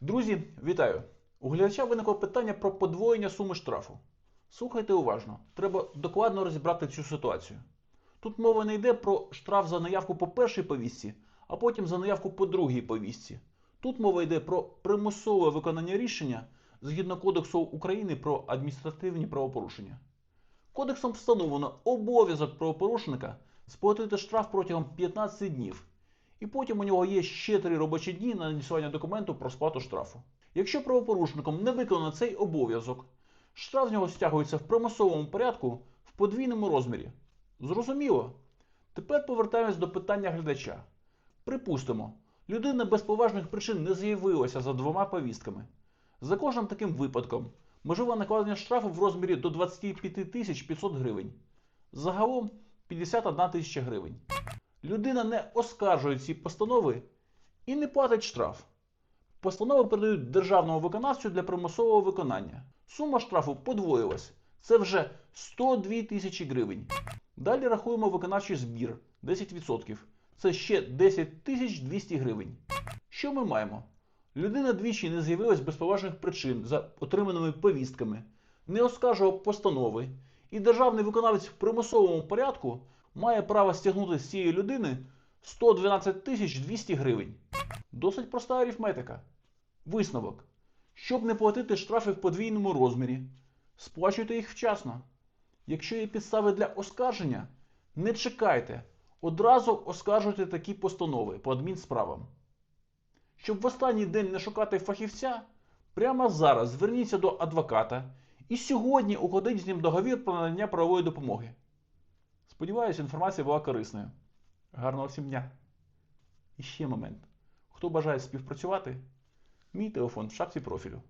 Друзі, вітаю! У глядача виникло питання про подвоєння суми штрафу. Слухайте уважно, треба докладно розібрати цю ситуацію. Тут мова не йде про штраф за наявку по першій повістці, а потім за наявку по другій повістці. Тут мова йде про примусове виконання рішення згідно Кодексу України про адміністративні правопорушення. Кодексом встановлено обов'язок правопорушника сплатити штраф протягом 15 днів, і потім у нього є ще 3 робочі дні на надіслання документу про сплату штрафу. Якщо правопорушником не виконано цей обов'язок, штраф з нього стягується в примусовому порядку в подвійному розмірі. Зрозуміло? Тепер повертаємось до питання глядача. Припустимо, людина без поважних причин не з'явилася за двома повістками. За кожним таким випадком можливе накладення штрафу в розмірі до 25 тисяч 500 гривень. Загалом 51 тисяча гривень. Людина не оскаржує ці постанови і не платить штраф. Постанови передають державному виконавцю для примусового виконання. Сума штрафу подвоїлась. Це вже 102 тисячі гривень. Далі рахуємо виконавчий збір 10%. Це ще 10 тисяч 200 гривень. Що ми маємо? Людина двічі не з'явилась без поважних причин за отриманими повістками, не оскаржував постанови, і державний виконавець в примусовому порядку має право стягнути з цієї людини 112 тисяч 200 гривень. Досить проста арифметика. Висновок. Щоб не платити штрафи в подвійному розмірі, сплачуйте їх вчасно. Якщо є підстави для оскарження, не чекайте, одразу оскаржуйте такі постанови по адмінсправам. Щоб в останній день не шукати фахівця, прямо зараз зверніться до адвоката і сьогодні укладіть з ним договір про надання правової допомоги. Сподіваюся, інформація була корисною. Гарного всім дня! І ще момент. Хто бажає співпрацювати, мій телефон в шапці профілю.